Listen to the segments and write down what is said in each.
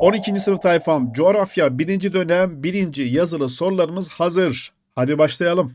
12. sınıf tayfam coğrafya 1. dönem 1. yazılı sorularımız hazır. Hadi başlayalım.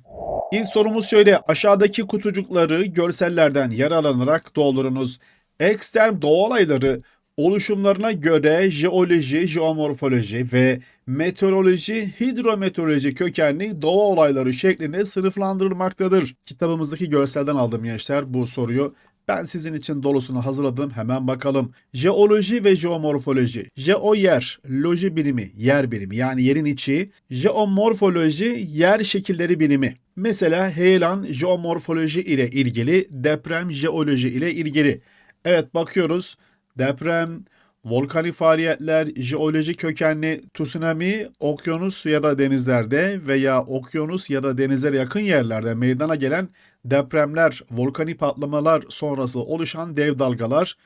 İlk sorumuz şöyle. Aşağıdaki kutucukları görsellerden yararlanarak doldurunuz. Ekstrem doğa olayları oluşumlarına göre jeoloji, jeomorfoloji ve meteoroloji, hidrometeoroloji kökenli doğa olayları şeklinde sınıflandırılmaktadır. Kitabımızdaki görselden aldım gençler bu soruyu. Ben sizin için dolusunu hazırladım. Hemen bakalım. Jeoloji ve jeomorfoloji. Jeo yer, loji bilimi, yer bilimi yani yerin içi. Jeomorfoloji yer şekilleri bilimi. Mesela heyelan jeomorfoloji ile ilgili, deprem jeoloji ile ilgili. Evet bakıyoruz. Deprem, volkanik faaliyetler, jeolojik kökenli tsunami, okyanus ya da denizlerde veya okyanus ya da denizlere yakın yerlerde meydana gelen depremler, volkanik patlamalar sonrası oluşan dev dalgalar,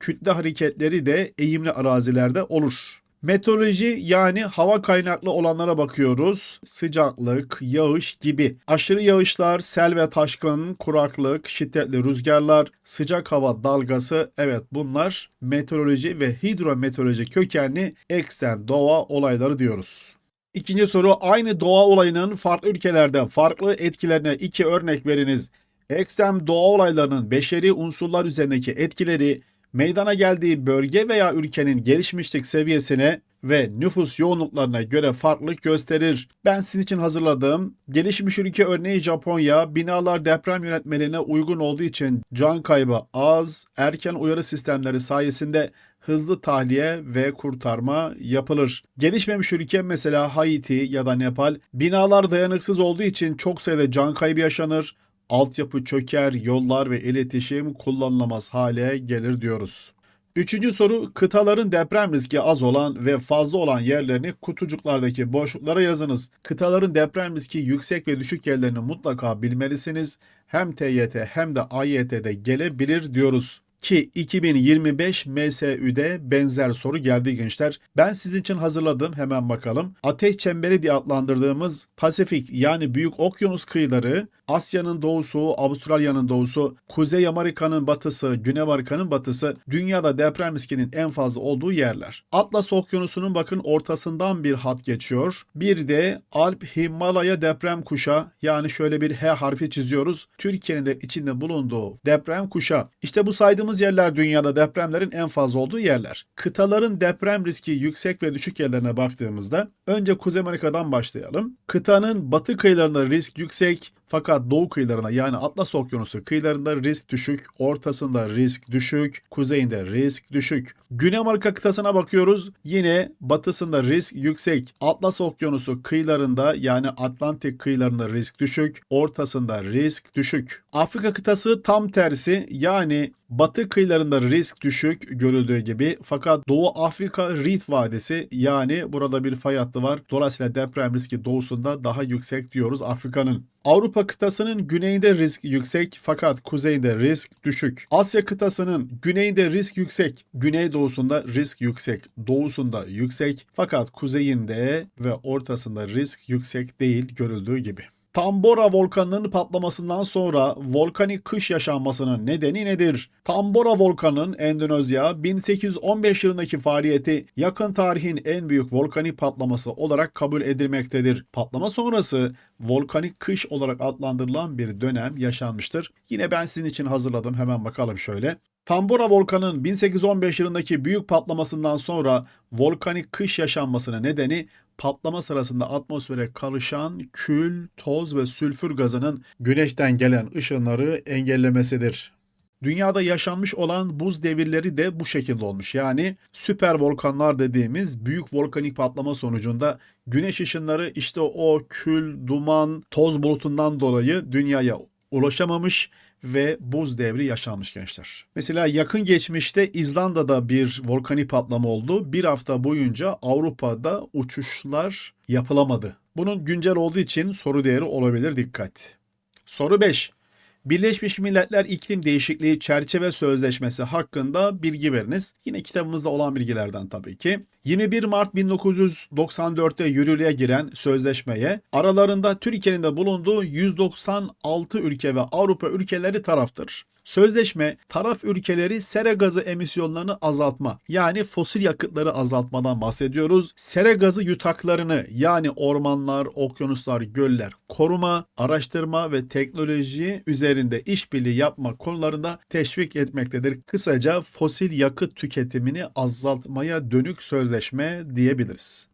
kütle hareketleri de eğimli arazilerde olur. Meteoroloji yani hava kaynaklı olanlara bakıyoruz. Sıcaklık, yağış gibi. Aşırı yağışlar, sel ve taşkın, kuraklık, şiddetli rüzgarlar, sıcak hava dalgası evet bunlar meteoroloji ve hidrometeoroloji kökenli eksen doğa olayları diyoruz. İkinci soru aynı doğa olayının farklı ülkelerde farklı etkilerine iki örnek veriniz. Ekstrem doğa olaylarının beşeri unsurlar üzerindeki etkileri meydana geldiği bölge veya ülkenin gelişmişlik seviyesine ve nüfus yoğunluklarına göre farklılık gösterir. Ben sizin için hazırladığım gelişmiş ülke örneği Japonya binalar deprem yönetmelerine uygun olduğu için can kaybı az, erken uyarı sistemleri sayesinde hızlı tahliye ve kurtarma yapılır. Gelişmemiş ülke mesela Haiti ya da Nepal binalar dayanıksız olduğu için çok sayıda can kaybı yaşanır. Altyapı çöker, yollar ve iletişim kullanılamaz hale gelir diyoruz. Üçüncü soru kıtaların deprem riski az olan ve fazla olan yerlerini kutucuklardaki boşluklara yazınız. Kıtaların deprem riski yüksek ve düşük yerlerini mutlaka bilmelisiniz. Hem TYT hem de AYT'de gelebilir diyoruz ki 2025 MSÜ'de benzer soru geldi gençler. Ben sizin için hazırladım hemen bakalım. Ateş çemberi diye adlandırdığımız Pasifik yani Büyük Okyanus kıyıları, Asya'nın doğusu, Avustralya'nın doğusu, Kuzey Amerika'nın batısı, Güney Amerika'nın batısı dünyada deprem riskinin en fazla olduğu yerler. Atlas Okyanusu'nun bakın ortasından bir hat geçiyor. Bir de Alp Himalaya deprem kuşağı yani şöyle bir H harfi çiziyoruz. Türkiye'nin de içinde bulunduğu deprem kuşağı. İşte bu saydığımız yerler dünyada depremlerin en fazla olduğu yerler. Kıtaların deprem riski yüksek ve düşük yerlerine baktığımızda önce Kuzey Amerika'dan başlayalım. Kıtanın batı kıyılarında risk yüksek, fakat doğu kıyılarına yani Atlas Okyanusu kıyılarında risk düşük, ortasında risk düşük, kuzeyinde risk düşük. Güney Amerika kıtasına bakıyoruz. Yine batısında risk yüksek. Atlas Okyanusu kıyılarında yani Atlantik kıyılarında risk düşük, ortasında risk düşük. Afrika kıtası tam tersi yani batı kıyılarında risk düşük görüldüğü gibi fakat Doğu Afrika Rift Vadisi yani burada bir fay hattı var. Dolayısıyla deprem riski doğusunda daha yüksek diyoruz Afrika'nın. Avrupa kıtasının güneyinde risk yüksek fakat kuzeyinde risk düşük. Asya kıtasının güneyinde risk yüksek, güneydoğusunda risk yüksek, doğusunda yüksek fakat kuzeyinde ve ortasında risk yüksek değil görüldüğü gibi. Tambora volkanının patlamasından sonra volkanik kış yaşanmasının nedeni nedir? Tambora volkanının Endonezya 1815 yılındaki faaliyeti yakın tarihin en büyük volkanik patlaması olarak kabul edilmektedir. Patlama sonrası volkanik kış olarak adlandırılan bir dönem yaşanmıştır. Yine ben sizin için hazırladım hemen bakalım şöyle. Tambora volkanının 1815 yılındaki büyük patlamasından sonra volkanik kış yaşanmasının nedeni patlama sırasında atmosfere karışan kül, toz ve sülfür gazının güneşten gelen ışınları engellemesidir. Dünyada yaşanmış olan buz devirleri de bu şekilde olmuş. Yani süper volkanlar dediğimiz büyük volkanik patlama sonucunda güneş ışınları işte o kül, duman, toz bulutundan dolayı dünyaya ulaşamamış ve buz devri yaşanmış gençler. Mesela yakın geçmişte İzlanda'da bir volkanik patlama oldu. Bir hafta boyunca Avrupa'da uçuşlar yapılamadı. Bunun güncel olduğu için soru değeri olabilir dikkat. Soru 5. Birleşmiş Milletler İklim Değişikliği Çerçeve Sözleşmesi hakkında bilgi veriniz. Yine kitabımızda olan bilgilerden tabii ki. 21 Mart 1994'te yürürlüğe giren sözleşmeye aralarında Türkiye'nin de bulunduğu 196 ülke ve Avrupa ülkeleri taraftır. Sözleşme taraf ülkeleri sera gazı emisyonlarını azaltma yani fosil yakıtları azaltmadan bahsediyoruz. Sera gazı yutaklarını yani ormanlar, okyanuslar, göller koruma, araştırma ve teknoloji üzerinde işbirliği yapma konularında teşvik etmektedir. Kısaca fosil yakıt tüketimini azaltmaya dönük sözleşme diyebiliriz.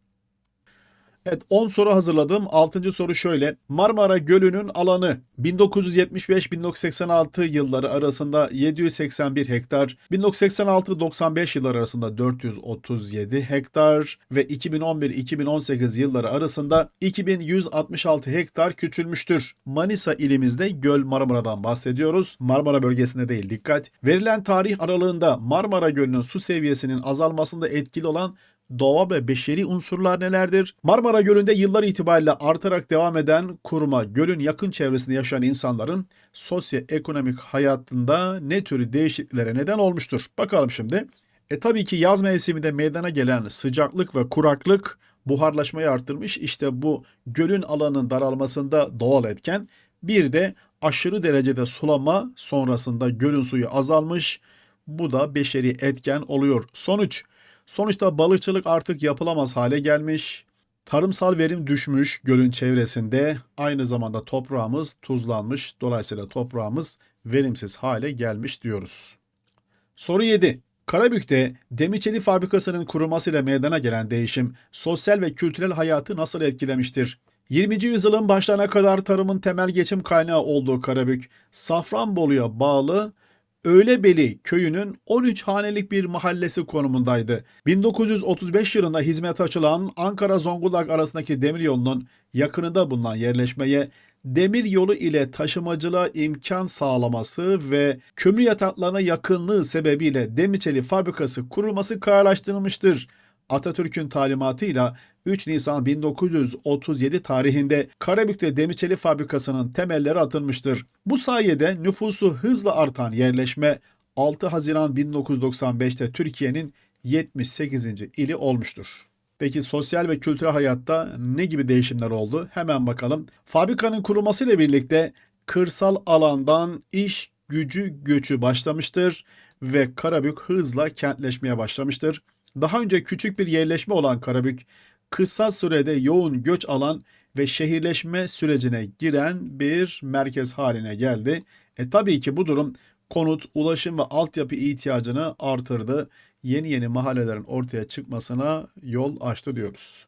Evet 10 soru hazırladım. 6. soru şöyle. Marmara Gölü'nün alanı 1975-1986 yılları arasında 781 hektar, 1986-95 yılları arasında 437 hektar ve 2011-2018 yılları arasında 2166 hektar küçülmüştür. Manisa ilimizde Göl Marmara'dan bahsediyoruz. Marmara bölgesinde değil dikkat. Verilen tarih aralığında Marmara Gölü'nün su seviyesinin azalmasında etkili olan doğa ve beşeri unsurlar nelerdir? Marmara Gölü'nde yıllar itibariyle artarak devam eden kuruma, gölün yakın çevresinde yaşayan insanların sosyoekonomik hayatında ne tür değişikliklere neden olmuştur? Bakalım şimdi. E tabii ki yaz mevsiminde meydana gelen sıcaklık ve kuraklık buharlaşmayı arttırmış. İşte bu gölün alanının daralmasında doğal etken. Bir de aşırı derecede sulama sonrasında gölün suyu azalmış. Bu da beşeri etken oluyor. Sonuç Sonuçta balıkçılık artık yapılamaz hale gelmiş. Tarımsal verim düşmüş gölün çevresinde. Aynı zamanda toprağımız tuzlanmış. Dolayısıyla toprağımız verimsiz hale gelmiş diyoruz. Soru 7. Karabük'te demir fabrikasının kurulmasıyla meydana gelen değişim sosyal ve kültürel hayatı nasıl etkilemiştir? 20. yüzyılın başlarına kadar tarımın temel geçim kaynağı olduğu Karabük, Safranbolu'ya bağlı Öğlebeli köyünün 13 hanelik bir mahallesi konumundaydı. 1935 yılında hizmet açılan Ankara-Zonguldak arasındaki demiryolunun yakınında bulunan yerleşmeye demir yolu ile taşımacılığa imkan sağlaması ve kömür yataklarına yakınlığı sebebiyle Demirçeli fabrikası kurulması kararlaştırılmıştır. Atatürk'ün talimatıyla 3 Nisan 1937 tarihinde Karabük'te Demirçeli fabrikasının temelleri atılmıştır. Bu sayede nüfusu hızla artan yerleşme 6 Haziran 1995'te Türkiye'nin 78. ili olmuştur. Peki sosyal ve kültürel hayatta ne gibi değişimler oldu? Hemen bakalım. Fabrikanın kurulmasıyla birlikte kırsal alandan iş gücü göçü başlamıştır ve Karabük hızla kentleşmeye başlamıştır. Daha önce küçük bir yerleşme olan Karabük, kısa sürede yoğun göç alan ve şehirleşme sürecine giren bir merkez haline geldi. E tabii ki bu durum konut, ulaşım ve altyapı ihtiyacını artırdı. Yeni yeni mahallelerin ortaya çıkmasına yol açtı diyoruz.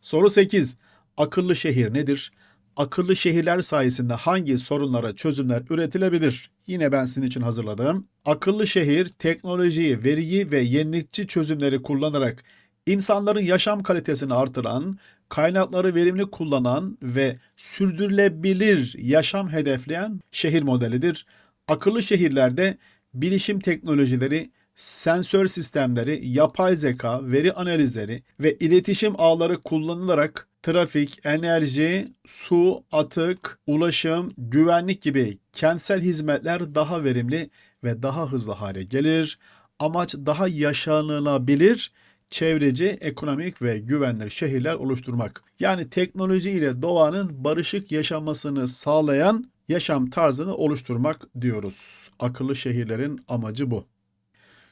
Soru 8. Akıllı şehir nedir? Akıllı şehirler sayesinde hangi sorunlara çözümler üretilebilir? Yine ben sizin için hazırladım. Akıllı şehir teknolojiyi, veriyi ve yenilikçi çözümleri kullanarak insanların yaşam kalitesini artıran, kaynakları verimli kullanan ve sürdürülebilir yaşam hedefleyen şehir modelidir. Akıllı şehirlerde bilişim teknolojileri, sensör sistemleri, yapay zeka, veri analizleri ve iletişim ağları kullanılarak trafik, enerji, su, atık, ulaşım, güvenlik gibi kentsel hizmetler daha verimli ve daha hızlı hale gelir. Amaç daha yaşanılabilir, çevreci, ekonomik ve güvenli şehirler oluşturmak. Yani teknoloji ile doğanın barışık yaşamasını sağlayan yaşam tarzını oluşturmak diyoruz. Akıllı şehirlerin amacı bu.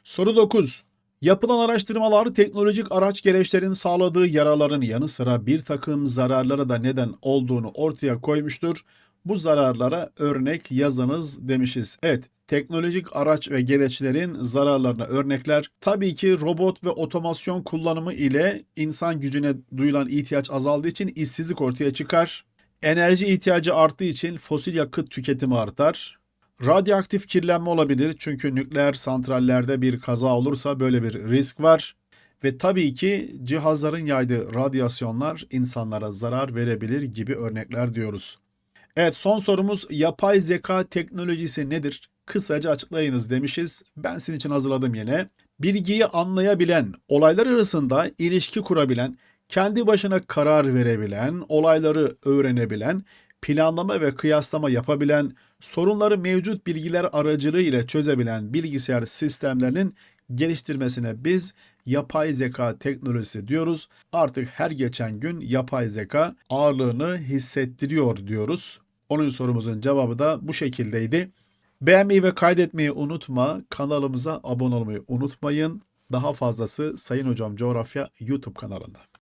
Soru 9. Yapılan araştırmalar teknolojik araç gereçlerin sağladığı yararların yanı sıra bir takım zararlara da neden olduğunu ortaya koymuştur. Bu zararlara örnek yazınız demişiz. Evet, teknolojik araç ve gereçlerin zararlarına örnekler tabii ki robot ve otomasyon kullanımı ile insan gücüne duyulan ihtiyaç azaldığı için işsizlik ortaya çıkar. Enerji ihtiyacı arttığı için fosil yakıt tüketimi artar. Radyoaktif kirlenme olabilir çünkü nükleer santrallerde bir kaza olursa böyle bir risk var. Ve tabii ki cihazların yaydığı radyasyonlar insanlara zarar verebilir gibi örnekler diyoruz. Evet son sorumuz yapay zeka teknolojisi nedir? Kısaca açıklayınız demişiz. Ben sizin için hazırladım yine. Bilgiyi anlayabilen, olaylar arasında ilişki kurabilen, kendi başına karar verebilen, olayları öğrenebilen, planlama ve kıyaslama yapabilen, sorunları mevcut bilgiler aracılığı ile çözebilen bilgisayar sistemlerinin geliştirmesine biz yapay zeka teknolojisi diyoruz. Artık her geçen gün yapay zeka ağırlığını hissettiriyor diyoruz. Onun sorumuzun cevabı da bu şekildeydi. Beğenmeyi ve kaydetmeyi unutma. Kanalımıza abone olmayı unutmayın. Daha fazlası Sayın Hocam Coğrafya YouTube kanalında.